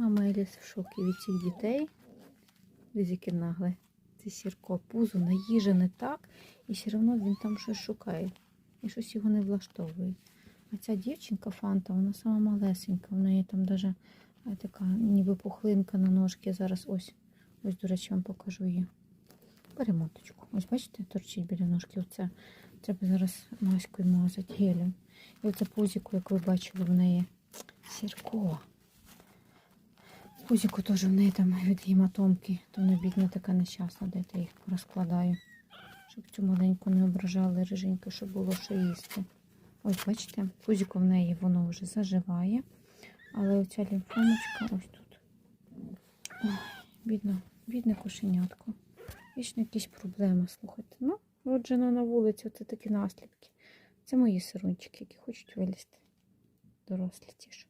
Мама Еліс в шокі від цих дітей. Дивіться, яке нагле. Це сірко, пузо наїжене так, і все одно він там щось шукає. І щось його не влаштовує. А ця дівчинка Фанта, вона сама малесенька. В неї там даже така ніби пухлинка на ножки. Зараз ось, ось, до речі, вам покажу її. Перемоточку. Ось бачите, торчить біля ножки. Оце. Треба зараз маською мазати гелем. І оце пузіку, як ви бачили, в неї сірко. Пузіку теж в неї там від гематомки, то вона бідна така нещасна, де я їх розкладаю. Щоб цю маленьку не ображали риженьку, щоб було що їсти. Ось, бачите, пузіко в неї воно вже заживає. Але оця лімфомочка ось тут. Ой, бідно, бідне кошенятко. Вічно якісь проблеми, слухайте. Ну, роджена на вулиці, це такі наслідки. Це мої сирунчики, які хочуть вилізти. Дорослі ті ж.